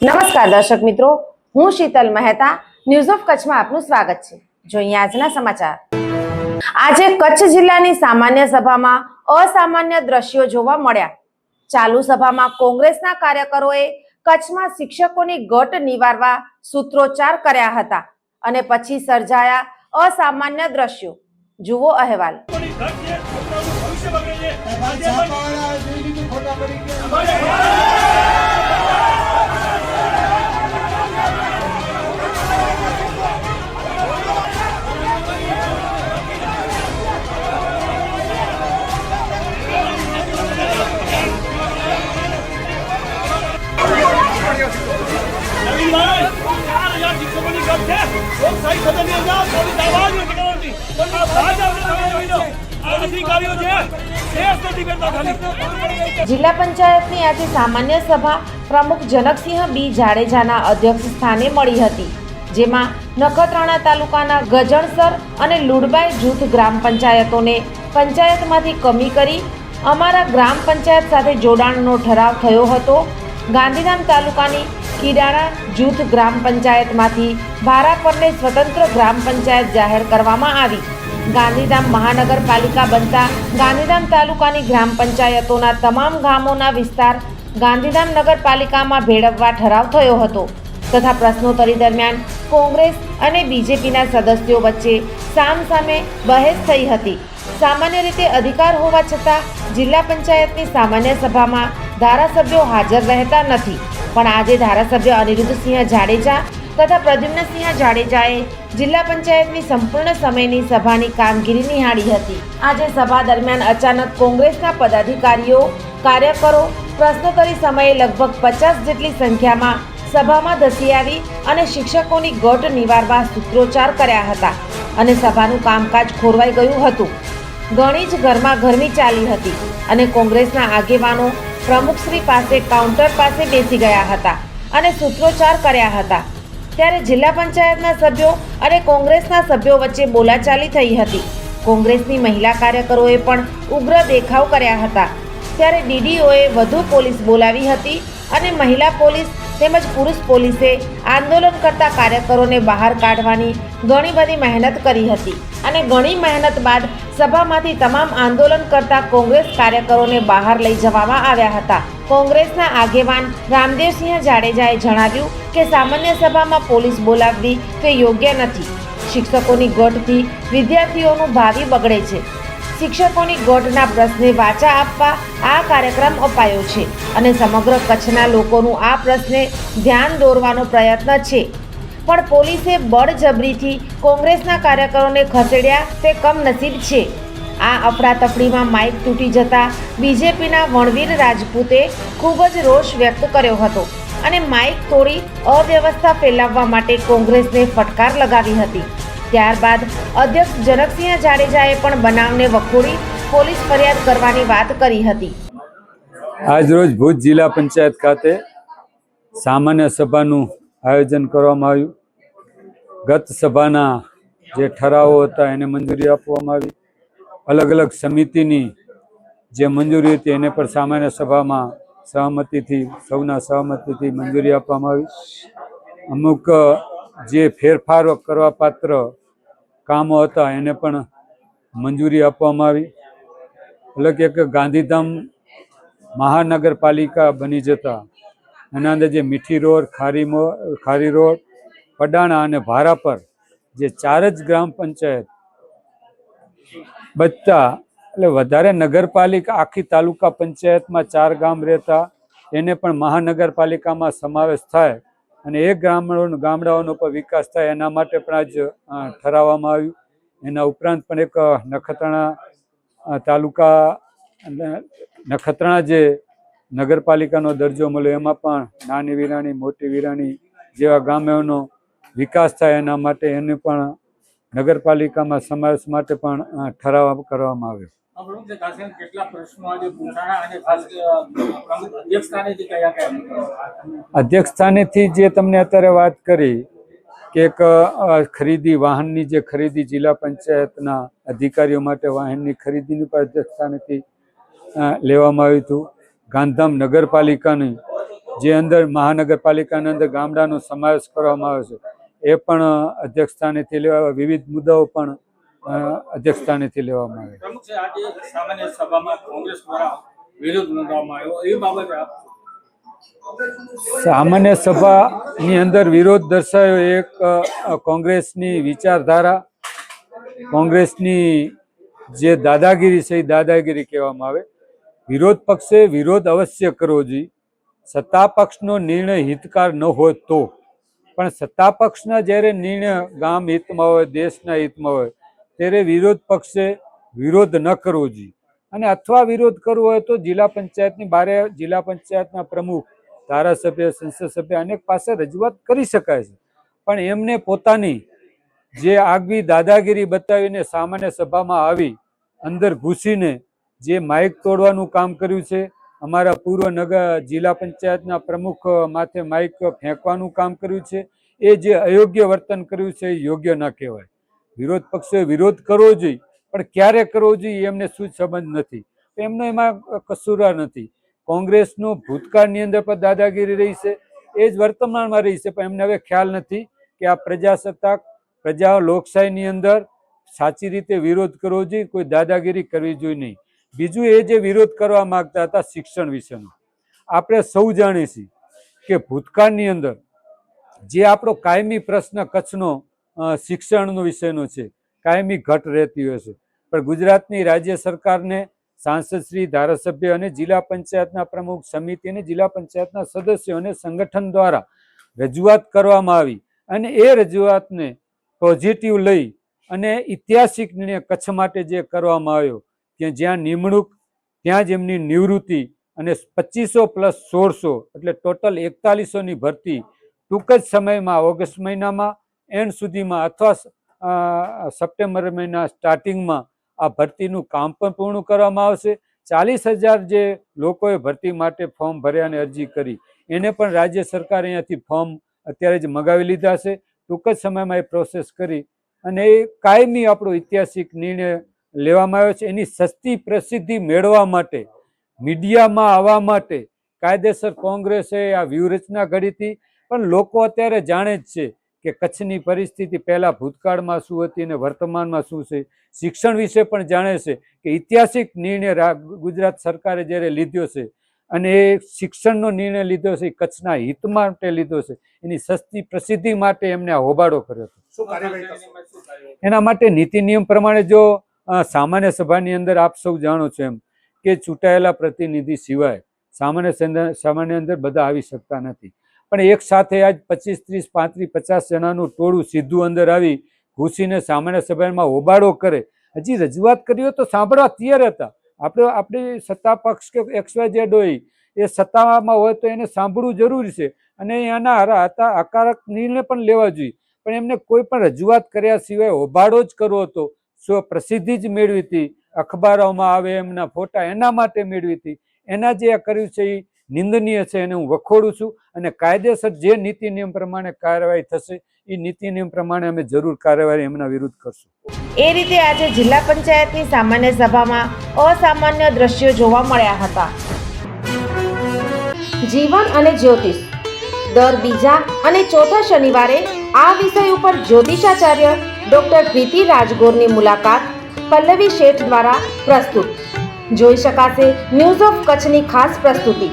નમસ્કાર દર્શક મિત્રો હું શીતલ મહેતા ન્યૂઝ ઓફ કચ્છમાં આપનું સ્વાગત છે. જોઈએ આજના સમાચાર. આજે કચ્છ જિલ્લાની સામાન્ય સભામાં અસામાન્ય દ્રશ્યો જોવા મળ્યા. ચાલુ સભામાં કોંગ્રેસના કાર્યકરોએ કચ્છમાં શિક્ષકોની ગટ નિવારવા સૂત્રોચ્ચાર કર્યા હતા અને પછી સર્જાયા અસામાન્ય દ્રશ્યો. જુઓ અહેવાલ. ભવિષ્ય જિલ્લા પંચાયતની આજે સામાન્ય સભા. પ્રમુખ જનકસિંહ બી જાડેજાના અધ્યક્ષ સ્થાને મળી હતી, જેમાં નખત્રાણા તાલુકાના ગજણસર અને લુડબાઈ જૂથ ગ્રામ પંચાયતોને પંચાયતમાંથી કમી કરી અમારા ગ્રામ પંચાયત સાથે જોડાણનો ઠરાવ થયો હતો. ગાંધીધામ તાલુકાની કિડાણા જૂથ ગ્રામ પંચાયતમાંથી ભારાપરને સ્વતંત્ર ગ્રામ પંચાયત જાહેર કરવામાં આવી. ગાંધીધામ મહાનગરપાલિકા બનતા ગાંધીધામ તાલુકાની ગ્રામ પંચાયતોના તમામ ગામોના વિસ્તાર ગાંધીધામ નગરપાલિકામાં ભેળવવા ઠરાવ થયો હતો તથા પ્રશ્નોત્તરી દરમિયાન કોંગ્રેસ અને બીજેપીના સદસ્યો વચ્ચે સામસામે બહેસ થઈ હતી. સામાન્ય રીતે અધિકાર હોવા છતાં જિલ્લા પંચાયતની સામાન્ય સભામાં ધારાસભ્યો હાજર રહેતા નથી. પણ આજે ધારાસભ્ય અનિરુદ્ધસિંહ જાડેજા તથા પ્રદ્યુમ્નસિંહ જાડેજાએ જિલ્લા પંચાયતની સંપૂર્ણ સમયની સભાની કામગીરી નિહાળી હતી. આજે સભા દરમિયાન અચાનક કોંગ્રેસના પદાધિકારીઓ, કાર્યકરો પ્રશ્નોત્તરી સમયે લગભગ પચાસ જેટલી સંખ્યામાં સભામાં ધસી આવી અને શિક્ષકોની ગટ નિવારવા સૂત્રોચ્ચાર કર્યા હતા અને સભાનું કામકાજ ખોરવાઈ ગયું હતું. ઘણી જ ઘરમાં ગરમી ચાલી હતી અને કોંગ્રેસના આગેવાનો પ્રમુખશ્રી પાસે કાઉન્ટર પાસે બેસી ગયા હતા અને સૂત્રોચ્ચાર કર્યા હતા. ત્યારે જિલ્લા પંચાયતના સભ્યો અને કોંગ્રેસના સભ્યો વચ્ચે બોલાચાલી થઈ હતી. કોંગ્રેસની મહિલા કાર્યકરોએ પણ ઉગ્ર દેખાવ કર્યા હતા. ત્યારે ડીડીઓએ વધુ પોલીસ બોલાવી હતી અને મહિલા પોલીસ તેમજ પુરુષ પોલીસે આંદોલન કરતા કાર્યકરોને બહાર કાઢવાની ઘણી બધી મહેનત કરી હતી અને ઘણી મહેનત બાદ સભામાંથી તમામ આંદોલન કરતા કોંગ્રેસ કાર્યકરોને બહાર લઈ જવામાં આવ્યા હતા. કોંગ્રેસના આગેવાન રામદેવસિંહ જાડેજાએ જણાવ્યું કે સામાન્ય સભામાં પોલીસ બોલાવવી તે યોગ્ય નથી. શિક્ષકોની ગઢથી વિદ્યાર્થીઓનું ભાવિ બગડે છે. શિક્ષકોની ગઢના પ્રશ્ને વાચા આપવા આ કાર્યક્રમ અપાયો છે અને સમગ્ર કચ્છના લોકોનું આ પ્રશ્ને ધ્યાન દોરવાનો પ્રયત્ન છે. પણ પોલીસે બળજબરીથી કોંગ્રેસના કાર્યકરોને ખસેડ્યા તે કમનસીબ છે. આ અફડાતફડીમાં માઇક તૂટી જતા બીજેપીના વણવીર રાજપૂતે ખૂબ જ રોષ વ્યક્ત કર્યો હતો અને માઇક તોડી અવ્યવસ્થા ફેલાવવા માટે કોંગ્રેસને ફટકાર લગાવી હતી. ત્યારબાદ અધ્યક્ષ જનકસિંહ જાડેજાએ પણ બનાવને વખોડી પોલીસ ફરિયાદ કરવાની વાત કરી હતી. આજરોજ ભુજ જિલ્લા પંચાયત ખાતે સામાન્ય સભાનું આયોજન કરવામાં આવ્યું. ગત સભાના જે ઠરાવો હતા એને મંજૂરી આપવામાં આવી. અલગ અલગ સમિતિની જે મંજૂરી હતી એને પણ સામાન્ય સભામાં સહમતિથી સૌના સહમતિથી મંજૂરી આપવામાં આવી. અમુક જે ફેરફારો કરવા પાત્ર કામો હતા, એને પણ મંજૂરી આપવામાં આવી. એટલે કે ગાંધીધામ મહાનગરપાલિકા બની જતા. એના અંદર જે મીઠી રોડ, ખારી ખારી રોડ, પડાણા અને ભારાપર જે ચાર જ ગ્રામ પંચાયત બચતા, એટલે વધારે નગરપાલિકા આખી તાલુકા પંચાયતમાં ચાર ગામ રહેતા, એને પણ મહાનગરપાલિકામાં સમાવેશ થાય. અને એ ગામડાઓનો ગામડાઓનો પણ વિકાસ થાય એના માટે પણ આજ ઠરાવવામાં આવ્યું. એના ઉપરાંત પણ એક નખત્રાણા તાલુકા નખત્રાણા જે નગરપાલિકાનો દરજ્જો મળ્યો, એમાં પણ નાની વિરાણી, મોટી વિરાણી જેવા ગામોનો વિકાસ થાય એના માટે એને પણ નગરપાલિકામાં સમાવેશ માટે પણ ઠરાવ કરવામાં આવ્યો. આપણું જે અધ્યક્ષ સ્થાનેથી અધ્યક્ષ સ્થાનેથી જે તમને અત્યારે વાત કરી કે એક ખરીદી વાહનની જે ખરીદી જિલ્લા પંચાયતના અધિકારીઓ માટે વાહનની ખરીદીની પણ અધ્યક્ષ સ્થાનેથી લેવામાં આવ્યું હતું. ગાંધીધામ નગરપાલિકાની જે અંદર, મહાનગરપાલિકાની અંદર ગામડાનો સમાવેશ કરવામાં આવે છે. એ પણ અધ્યક્ષસ્થાનેથી લેવા વિવિધ મુદ્દાઓ પણ અ, અધ્યક્ષસ્થાનેથી લેવામાં આવે. પ્રમુખ છે આજે સામાન્ય સભામાં કોંગ્રેસ દ્વારા વિરોધ નોંધવામાં આવ્યો. એ બાબતે સામાન્ય સભાની અંદર વિરોધ દર્શાવ્યો એક કોંગ્રેસની વિચારધારા કોંગ્રેસની જે દાદાગીરી છે એ દાદાગીરી કહેવામાં આવે. વિરોધ પક્ષે વિરોધ અવશ્ય કરવો જોઈએ. સત્તા પક્ષનો નિર્ણય હિતકાર ન હોય તો. પણ સત્તા પક્ષના જ્યારે નિર્ણય ગામ હિતમાં હોય દેશના હિતમાં હોય ત્યારે વિરોધ પક્ષે વિરોધ ન કરવો જોઈએ. અને અથવા વિરોધ કરવો હોય તો જિલ્લા પંચાયતની બારે જિલ્લા પંચાયતના પ્રમુખ, ધારાસભ્ય, સંસદ સભ્ય અનેક પાસે રજૂઆત કરી શકાય છે. પણ એમને પોતાની જે આગવી દાદાગીરી બતાવીને સામાન્ય સભામાં આવી, અંદર ઘૂસીને જે માઇક તોડવાનું કામ કર્યું છે, અમારા પૂર્વ નગર જિલ્લા પંચાયતના પ્રમુખ માથે માઇક ફેંકવાનું કામ કર્યું છે, એ જે અયોગ્ય વર્તન કર્યું છે એ યોગ્ય ન કહેવાય. વિરોધ પક્ષે વિરોધ કરવો જોઈએ, પણ ક્યારે કરવો જોઈએ એમને શું સંબંધ નથી. એમનો એમાં કસુરા નથી. કોંગ્રેસનું ભૂતકાળની અંદર પણ દાદાગીરી રહી છે, એ જ વર્તમાનમાં રહી છે, પણ એમને હવે ખ્યાલ નથી કે આ પ્રજાસત્તાક, પ્રજા લોકશાહીની અંદર સાચી રીતે વિરોધ કરવો જોઈએ, કોઈ દાદાગીરી કરવી જોઈએ નહીં. બીજું એ જે વિરોધ કરવા માગતા હતા શિક્ષણ વિશેનો. આપણે સૌ જાણીએ છીએ કે ભૂતકાળની અંદર જે આપણો કાયમી પ્રશ્ન કચ્છનો શિક્ષણનો વિષયનો છે. કાયમી ઘટ રહેતી હોય છે. પણ ગુજરાતની રાજ્ય સરકારને સાંસદશ્રી ધારાસભ્ય અને જિલ્લા પંચાયતના પ્રમુખ સમિતિ અને જિલ્લા પંચાયતના સદસ્યો અને સંગઠન દ્વારા રજૂઆત કરવામાં આવી અને એ રજૂઆતને પોઝિટિવ લઈ અને ઐતિહાસિક નિર્ણય કચ્છ માટે જે કરવામાં આવ્યો, કે જ્યાં નિમણૂક, ત્યાં જ એમની નિવૃત્તિ અને પચીસો પ્લસ સોળસો એટલે ટોટલ એકતાલીસોની ભરતી ટૂંક જ સમયમાં ઓગસ્ટ મહિનામાં એન્ડ સુધીમાં અથવા સપ્ટેમ્બર મહિના સ્ટાર્ટિંગમાં આ ભરતીનું કામ પણ પૂર્ણ કરવામાં આવશે. ચાલીસ હજાર જે લોકોએ ભરતી માટે ફોર્મ ભર્યા અને અરજી કરી, એને પણ રાજ્ય સરકારે અહીંયાથી ફોર્મ અત્યારે જ મગાવી લીધા છે. ટૂંક જ સમયમાં એ પ્રોસેસ કરી અને એ કાયમી આપણો ઐતિહાસિક નિર્ણય લેવામાં આવ્યો છે. એની સસ્તી પ્રસિદ્ધિ મેળવવા માટે, મીડિયામાં આવવા માટે કાયદેસર કોંગ્રેસે આ વ્યૂહરચના ઘડી હતી. પણ લોકો અત્યારે જાણે જ છે કે કચ્છની પરિસ્થિતિ પહેલા ભૂતકાળમાં શું હતી અને વર્તમાનમાં શું છે? શિક્ષણ વિશે પણ જાણે છે કે ઐતિહાસિક નિર્ણય ગુજરાત સરકારે જ્યારે લીધો છે અને એ શિક્ષણનો નિર્ણય લીધો છે કચ્છના હિત માટે લીધો છે એની સસ્તી પ્રસિદ્ધિ માટે એમને આ હોબાળો કર્યો હતો? એના માટે નીતિ નિયમ પ્રમાણે જો સામાન્ય સભાની અંદર આપ સૌ જાણો છો એમ કે ચૂંટાયેલા પ્રતિનિધિ સિવાય સામાન્ય સામાન્ય અંદર બધા આવી શકતા નથી. પણ એક સાથે આજ પચીસ, ત્રીસ, પાંત્રીસ, પચાસ જણાનું ટોળું સીધું અંદર આવી ઘૂસીને સામાન્ય સભામાં હોબાળો કરે. હજી રજૂઆત કરી હોય તો સાંભળવા તૈયાર હતા. આપણે, આપણી સત્તા પક્ષ કે એક્સવાય ઝેડ હોય, એ સત્તામાં હોય તો એને સાંભળવું જરૂરી છે. અને એના હતા હકારક નિર્ણય પણ લેવા જોઈએ. પણ એમને કોઈ પણ રજૂઆત કર્યા સિવાય હોબાળો જ કરવો હતો. સ્વ પ્રસિદ્ધિ જ મેળવી હતી. અખબારોમાં આવે એમના ફોટા એના માટે મેળવી હતી. એના જે આ કર્યું છે એ નિંદનીય છે એને હું વખોડું છું અને કાયદેસર જે નીતિ નિયમ પ્રમાણે કાર્યવાહી થશે એ નીતિ નિયમ પ્રમાણે અમે જરૂર કાર્યવાહી એમના વિરુદ્ધ કરશું. એ રીતે આજે જિલ્લા પંચાયતની સામાન્ય સભામાં અસામાન્ય દ્રશ્યો જોવા મળ્યા હતા. જીવન અને જ્યોતિષ. દર બીજા અને ચોથા શનિવારે આ વિષય ઉપર જ્યોતિષાચાર્ય ડોક્ટર પ્રીતિ રાજગોરની મુલાકાત પલ્લવી શેઠ દ્વારા પ્રસ્તુત. જોઈ શકાશે ન્યૂઝ ઓફ કચ્છની ખાસ પ્રસ્તુતિ.